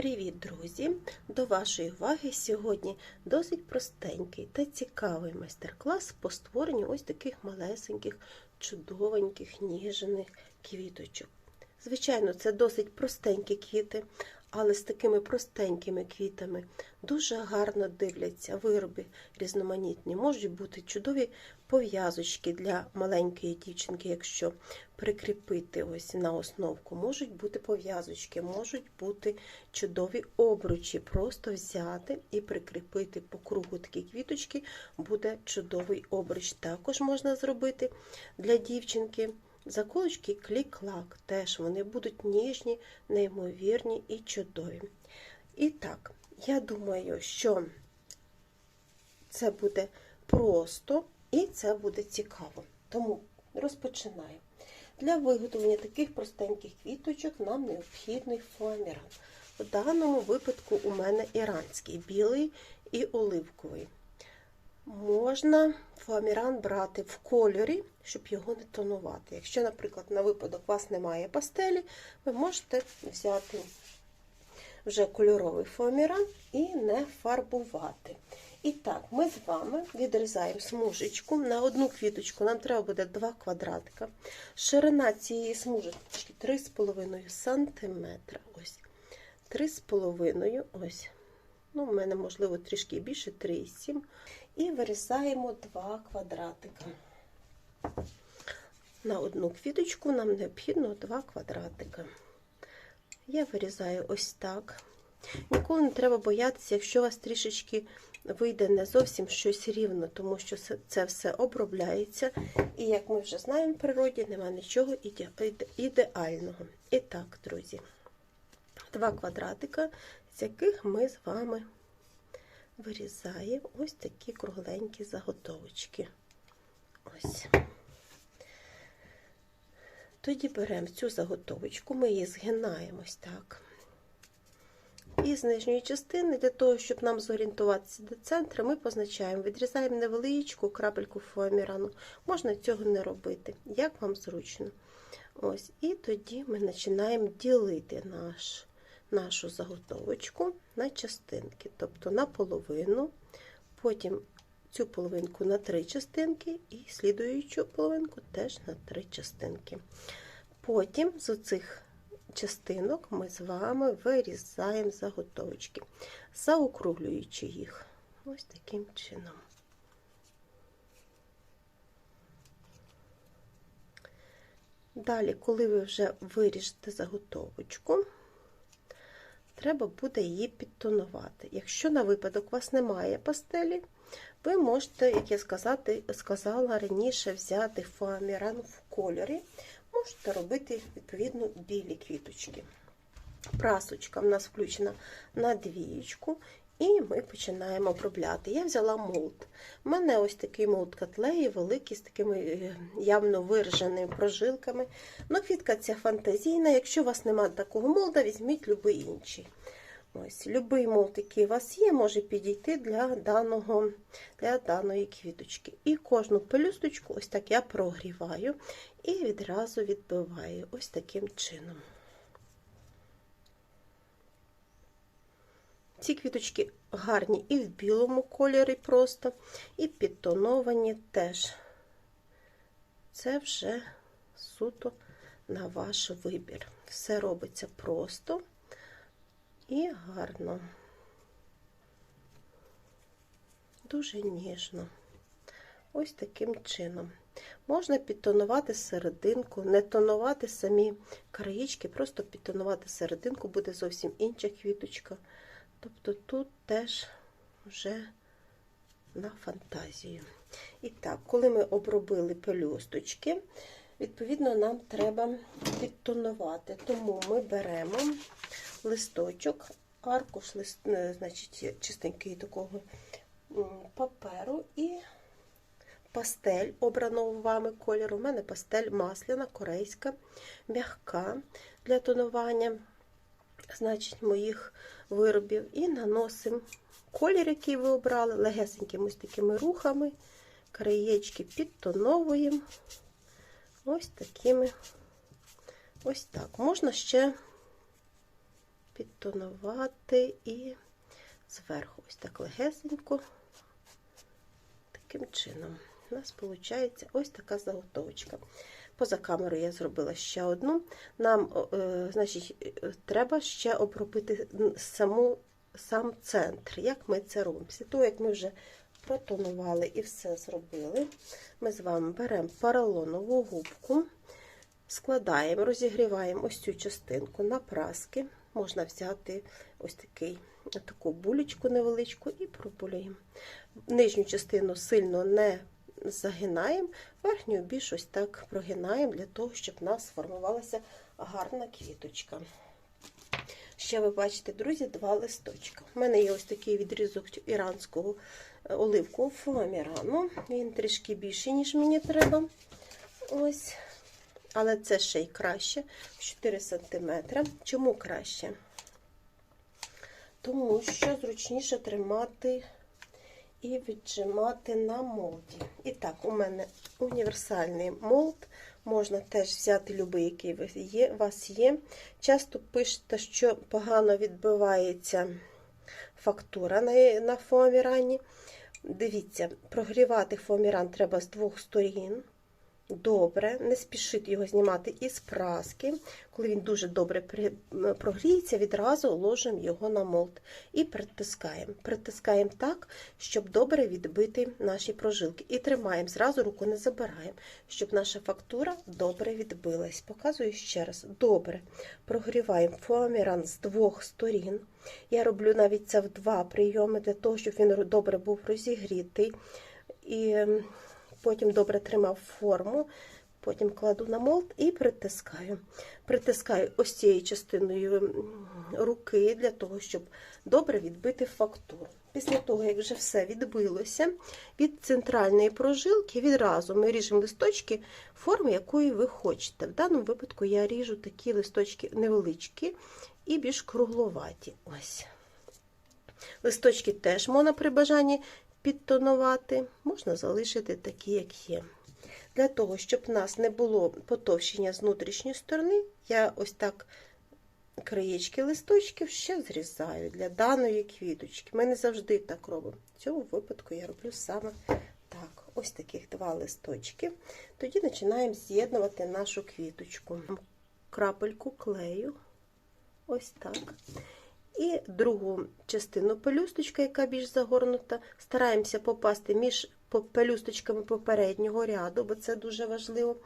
Привіт, друзі! До вашої уваги сьогодні досить простенький та цікавий майстер-клас по створенню ось таких малесеньких, чудовеньких, ніжених квіточок. Звичайно, це досить простенькі квіти, але з такими простенькими квітами дуже гарно дивляться вироби різноманітні. Можуть бути чудові пов'язочки для маленької дівчинки, якщо прикріпити ось на основку. Можуть бути пов'язочки, можуть бути чудові обручі. Просто взяти і прикріпити по кругу такі квіточки, буде чудовий обруч. Також можна зробити для дівчинки. Заколочки клік-клак, теж вони будуть ніжні, неймовірні і чудові. І так, я думаю, що це буде просто і це буде цікаво. Тому розпочинаю. Для виготовлення таких простеньких квіточок нам необхідний фоаміран. В даному випадку у мене іранський, білий і оливковий. Можна фоаміран брати в кольорі, щоб його не тонувати. Якщо, наприклад, на випадок у вас немає пастелі, ви можете взяти вже кольоровий фоаміран і не фарбувати. І так, ми з вами відрізаємо смужечку. На одну квіточку нам треба буде 2 квадратика. Ширина цієї смужечки 3,5 см. Ось. 3,5 ось. Ну, у мене, можливо, трішки більше 3,7. І вирізаємо 2 квадратика. На одну квіточку нам необхідно 2 квадратика. Я вирізаю ось так. Ніколи не треба боятися, якщо у вас трішечки вийде не зовсім щось рівно, тому що це все обробляється. І, як ми вже знаємо, в природі немає нічого ідеального. І так, друзі, два квадратика, з яких ми з вами вирізаємо ось такі кругленькі заготовочки. Ось. Тоді беремо цю заготовочку, ми її згинаємо ось так. І з нижньої частини, для того, щоб нам зорієнтуватися до центру, ми позначаємо, відрізаємо невеличку крапельку фоамірану. Можна цього не робити, як вам зручно. Ось, І тоді ми починаємо ділити наш, нашу заготовочку на частинки, тобто на половину, потім цю половинку на три частинки і слідуючу половинку теж на три частинки. Потім з оцих частинок ми з вами вирізаємо заготовочки, заокруглюючи їх ось таким чином. Далі, коли ви вже виріжете заготовочку, треба буде її підтонувати. Якщо на випадок у вас немає пастелі, ви можете, як я сказати, сказала раніше, взяти фоаміран в кольорі, можете робити, відповідно, білі квіточки. Прасочка в нас включена на двієчку, і ми починаємо обробляти. Я взяла молд. У мене ось такий молд котлеї, великий, з такими явно вираженими прожилками. Ну, квітка ця фантазійна. Якщо у вас немає такого молда, візьміть будь-який інший. Ось, Любий молд, який у вас є, може підійти для даного, для даної квіточки. І кожну пелюсточку ось так я прогріваю і відразу відбиваю ось таким чином. Ці квіточки гарні і в білому кольорі просто, і підтоновані теж. Це вже суто на ваш вибір. Все робиться просто і гарно, дуже ніжно. Ось таким чином. Можна підтонувати серединку, не тонувати самі краєчки, просто підтонувати серединку, буде зовсім інша квіточка. Тобто тут теж вже на фантазію. І так, коли ми обробили пелюсточки, відповідно, нам треба підтонувати. Тому ми беремо листочок, аркуш, лист, значить, чистенький такого паперу і пастель обраного вами кольору. У мене пастель масляна, корейська, м'яка для тонування, значить, моїх виробів. І наносимо колір, який ви обрали, легесенькими ось такими рухами, краєчки підтоновуємо. Ось такими, ось так. Можна ще підтонувати і зверху ось так легесенько. Таким чином. У нас виходить ось така заготовочка. Поза камерою я зробила ще одну. Нам е, значить, е, треба ще обробити саму, сам центр. Як ми це робимо? Після того, як ми вже протонували і все зробили, ми з вами беремо поролонову губку, складаємо, розігріваємо ось цю частинку на праски. Можна взяти ось такий, таку булечку невеличку і пробулюємо. Нижню частину сильно не загинаємо, верхню більш ось так прогинаємо для того, щоб в нас сформувалася гарна квіточка. Ще ви бачите, друзі, два листочка. У мене є ось такий відрізок іранського оливкового фоамірану. Він трішки більший, ніж мені треба. Ось. Але це ще й краще 4 см. Чому краще? Тому що зручніше тримати і віджимати на молді. І так, у мене універсальний молд. Можна теж взяти любий, який у вас є. Часто пишете, що погано відбивається фактура на, на фоамірані. Дивіться, прогрівати фоаміран треба з двох сторін. Добре, не спішіть його знімати із праски. Коли він дуже добре прогріється, відразу ложимо його на молд і притискаємо. Притискаємо так, щоб добре відбити наші прожилки. І тримаємо, зразу руку не забираємо, щоб наша фактура добре відбилась. Показую ще раз: добре прогріваємо фоаміран з двох сторін. Я роблю навіть це в два прийоми, для того, щоб він добре був розігрітий. І потім добре тримав форму, потім кладу на молд і притискаю. Притискаю ось цією частиною руки для того, щоб добре відбити фактуру. Після того, як вже все відбилося, від центральної прожилки відразу ми ріжемо листочки форми, якої ви хочете. В даному випадку я ріжу такі листочки невеличкі і більш кругловаті. Ось. Листочки теж можна при бажанні підтонувати, можна залишити такі, як є. Для того, щоб у нас не було потовщення з внутрішньої сторони, я ось так краєчки листочків ще зрізаю для даної квіточки. Ми не завжди так робимо. В цьому випадку я роблю саме так. Ось таких два листочки. Тоді починаємо з'єднувати нашу квіточку. Крапельку клею. Ось так. І другу частину пелюсточка, яка більш загорнута, стараємося попасти між пелюсточками попереднього ряду, бо це дуже важливо.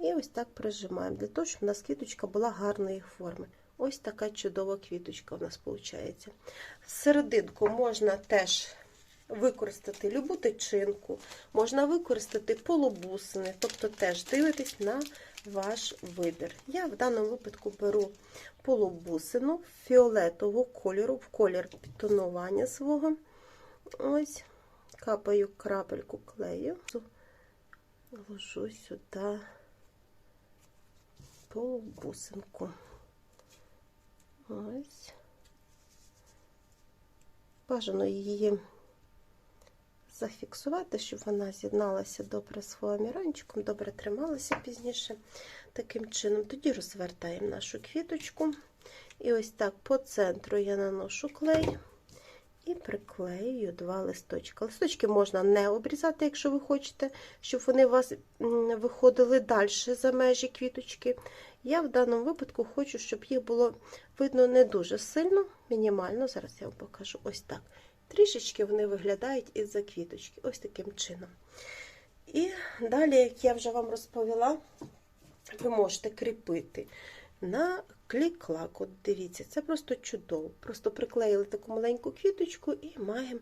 І ось так прижимаємо, для того, щоб у нас квіточка була гарної форми. Ось така чудова квіточка у нас виходить. Серединку можна теж використати любу тичинку, можна використати полубусини, тобто теж дивитись на ваш вибір. Я в даному випадку беру полубусину фіолетового кольору, в колір підтонування свого. Ось, капаю крапельку клею, ложу сюди полубусинку. Ось. Бажано її зафіксувати, щоб вона з'єдналася добре з фоаміранчиком, добре трималася пізніше. Таким чином, тоді розвертаємо нашу квіточку. І ось так по центру я наношу клей і приклеюю два листочки. Листочки можна не обрізати, якщо ви хочете, щоб вони у вас виходили далі за межі квіточки. Я в даному випадку хочу, щоб їх було видно не дуже сильно, мінімально. Зараз я вам покажу ось так. Трішечки вони виглядають із-за квіточки, ось таким чином. І далі, як я вже вам розповіла, ви можете кріпити на клік-клак. От дивіться, це просто чудово. Просто приклеїли таку маленьку квіточку і маємо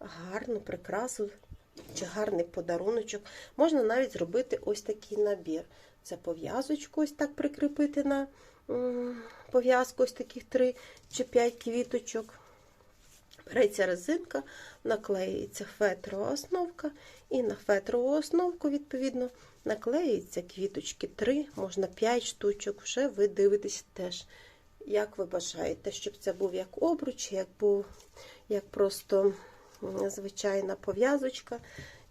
гарну прикрасу чи гарний подаруночок. Можна навіть зробити ось такий набір. Це пов'язочку, ось так прикріпити на пов'язку, ось таких 3 чи 5 квіточок. Береться резинка, наклеюється фетрова основка, і на фетрову основку, відповідно, наклеюються квіточки 3, можна 5 штучок, вже ви дивитесь теж, як ви бажаєте, щоб це був як обруч, як був як просто звичайна пов'язочка.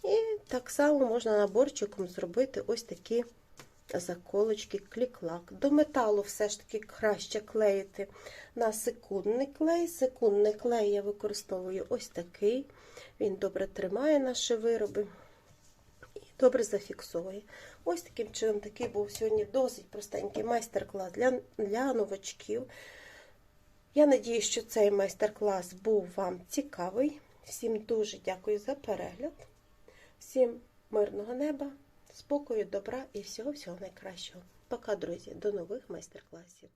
І так само можна наборчиком зробити ось такі заколочки, кліклак. До металу все ж таки краще клеїти на секундний клей. Секундний клей я використовую ось такий. Він добре тримає наші вироби і добре зафіксує. Ось таким чином такий був сьогодні досить простенький майстер-клас для, для новачків. Я надію, що цей майстер-клас був вам цікавий. Всім дуже дякую за перегляд. Всім мирного неба, спокою, добра і всього-всього найкращого. Пока, друзі, до нових майстер-класів.